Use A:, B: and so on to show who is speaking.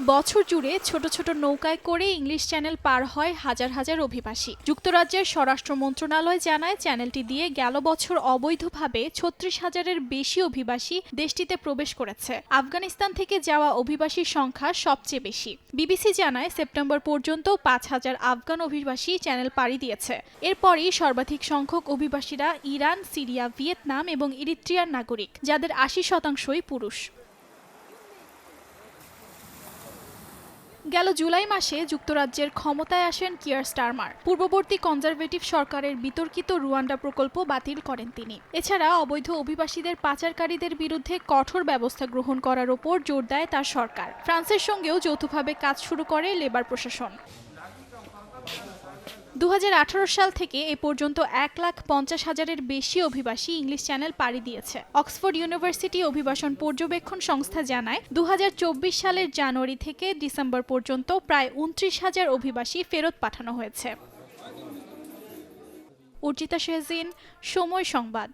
A: বছর জুড়ে ছোট ছোট নৌকায় করে ইংলিশ চ্যানেল পার হয় হাজার হাজার অভিবাসী। যুক্তরাজ্যের স্বরাষ্ট্র মন্ত্রণালয় জানায়, চ্যানেলটি দিয়ে গেল বছর অবৈধভাবে ছত্রিশ হাজারের বেশি অভিবাসী দেশটিতে প্রবেশ করেছে। আফগানিস্তান থেকে যাওয়া অভিবাসীর সংখ্যা সবচেয়ে বেশি। বিবিসি জানায়, সেপ্টেম্বর পর্যন্ত পাঁচ হাজার আফগান অভিবাসী চ্যানেল পাড়ি দিয়েছে। এরপরই সর্বাধিক সংখ্যক অভিবাসীরা ইরান, সিরিয়া, ভিয়েতনাম এবং ইরিত্রিয়ার নাগরিক, যাদের আশি শতাংশই পুরুষ। গেল জুলাই মাসে যুক্তরাজ্যের ক্ষমতায় আসেন কিয়ার স্টারমার। পূর্ববর্তী কনজারভেটিভ সরকারের বিতর্কিত রুয়ান্ডা প্রকল্প বাতিল করেন তিনি। এছাড়া অবৈধ অভিবাসীদের পাচারকারীদের বিরুদ্ধে কঠোর ব্যবস্থা গ্রহণ করার ওপর জোর দেয় তার সরকার। ফ্রান্সের সঙ্গেও যৌথভাবে কাজ শুরু করে লেবার প্রশাসন। দু হাজার আঠারো সাল থেকে এ পর্যন্ত এক লাখ পঞ্চাশ হাজারের বেশি অভিবাসী ইংলিশ চ্যানেল পাড়ি দিয়েছে। অক্সফোর্ড ইউনিভার্সিটি অভিবাসন পর্যবেক্ষণ সংস্থা জানায় দু হাজার চব্বিশ সালের জানুয়ারি থেকে ডিসেম্বর পর্যন্ত প্রায় উনত্রিশ হাজার অভিবাসী ফেরত পাঠানো হয়েছে। অর্জিতা শেহজিন, সময় সংবাদ।